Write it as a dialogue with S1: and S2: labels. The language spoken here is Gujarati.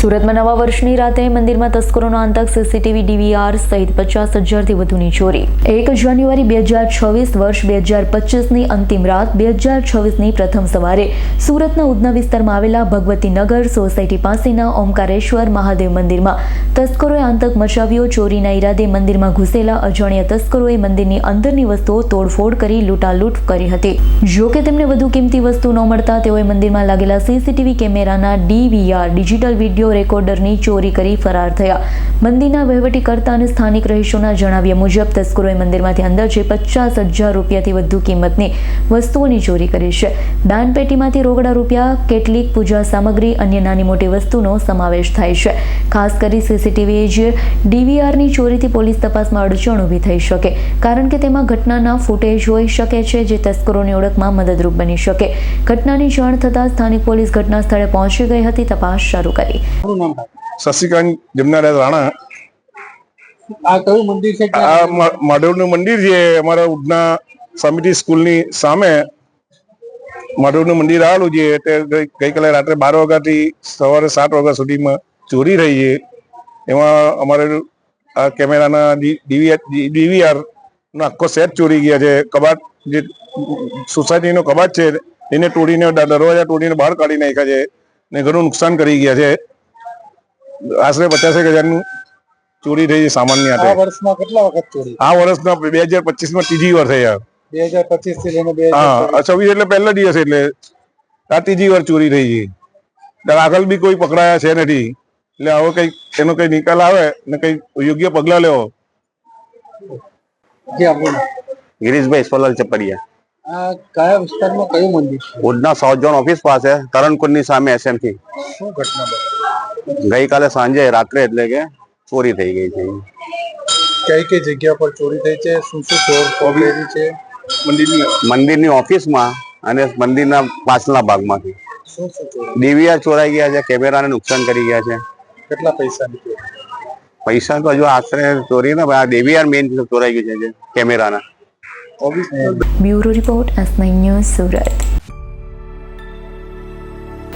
S1: સુરતમાં નવા વર્ષની રાતે મંદિરમાં તસ્કરોનો આંતક, સીસીટીવી, ડીવીઆર સહિત પચાસ હજારથી વધુની ચોરી. એક જાન્યુઆરી બે હજાર છવ્વીસ વર્ષ બે હજાર પચીસની અંતિમ રાત બે હજાર છવ્વીસની પ્રથમ સવારે સુરતના ઉધના વિસ્તારમાં આવેલા ભગવતીનગર સોસાયટી પાસેના ઓમકારેશ્વર મહાદેવ મંદિરમાં તસ્કરોએ આતંક મચાવ્યો, ચોરીના ઈરાદે મંદિરમાં ઘૂસેલા અજાણ્યા તસ્કરોએ મંદિરની અંદરની વસ્તુઓ તોડફોડ કરી લૂંટાલૂંટ કરી હતી. જો કે તેમને વધુ કિંમતી વસ્તુ ન મળતા તેઓએ મંદિરમાં લાગેલા સીસીટીવી કેમેરાના ડીવીઆર, ડિજિટલ વીડિયો રેકોર્ડરની ચોરી કરી ફરાર થયા. મંદિરના વહીવટીકર્તા અને સ્થાનિક રહીશોના જણાવ્યા મુજબ, તસ્કરોએ મંદિરમાંથી અંદાજે પચાસ હજાર રૂપિયાથી વધુ કિંમતની વસ્તુઓની ચોરી કરી છે. દાનપેટીમાંથી રોકડા રૂપિયા, કેટલીક પૂજા સામગ્રી, અન્ય નાની મોટી વસ્તુનો સમાવેશ થાય છે. ખાસ કરી સીસીટીવી જે ડીવીઆરની ચોરીથી પોલીસ તપાસમાં અડચણ ઊભી થઈ શકે, કારણ કે તેમાં ઘટનાના ફૂટેજ હોઈ શકે છે જે તસ્કરોની ઓળખમાં મદદરૂપ બની શકે. ઘટનાની જાણ થતાં સ્થાનિક પોલીસ ઘટના સ્થળે પહોંચી ગઈ હતી, તપાસ શરૂ કરી.
S2: તમારું નામ
S3: શશિકાંત જમનારાજ રાણા.
S2: આ કયું મંદિર છે?
S3: આ માધવનું મંદિર છે અમારા ઉડના સમિતિ સ્કૂલની સામે. માધવનું મંદિર આવેલું છે તે ગઈ- ગઈકાલે રાત્રે બાર વાગ્યાથી સવારે સાત વાગ્યા સુધીમાં ચોરી થઈ છે. એમાં અમારે આ કેમેરાના ડીવીઆર નો આખો સેટ ચોરી ગયા છે. કબાટ જે સોસાયટીનો કબાટ છે એને તોડીને દરવાજા તોડીને બહાર કાઢી નાખ્યા છે ને ઘણું નુકસાન કરી ગયા છે. આશરે પચાસેક હજારનું ચોરી થઈ છે સામાનની
S2: આ વર્ષમાં કેટલા વખત ચોરી?
S3: આ વર્ષના બે હજાર પચીસમાં ત્રીજી વાર થયા
S2: બે હજાર પચીસથી લઈને બે હજાર
S3: હા છવ્વીસ એટલે પહેલો દિવસ એટલે આ ત્રીજી વાર ચોરી થઈ છે. આગળ બી કોઈ પકડાયા છે નથી. એટલે હવે કઈ એનો કઈ નિકાલ આવે ને કઈ યોગ્ય પગલા લેવો.
S4: ગિરીશભાઈ સોલલ ચપડિયા.
S2: આ કયા વિસ્તારમાં કયું મંદિર
S4: ઉડના સાઉથ ઝોન ઓફિસ પાસે તરણકુંડની સામે એસએમથી
S2: શું ઘટના બની?
S4: ગઈકાલે સાંજે રાત્રે એટલે કે ચોરી થઈ ગઈ છે.
S2: કઈ કઈ જગ્યા પર ચોરી થઈ છે? શું શું ચોર ચોરી છે?
S3: મંદિરની
S4: મંદિરની ઓફિસમાં અને મંદિરના પાછળના ભાગમાંથી. ડીવીઆર ચોરાઈ ગયા છે કેમેરાને નુકસાન કરી ગયા છે.
S2: કેટલા પૈસાની
S4: પૈસા તો હજુ આશરે ચોરી ને આ ડીવીઆર મેઇન ચોરાઈ ગયું છે કેમેરાના.
S1: Bureau report S news Surat.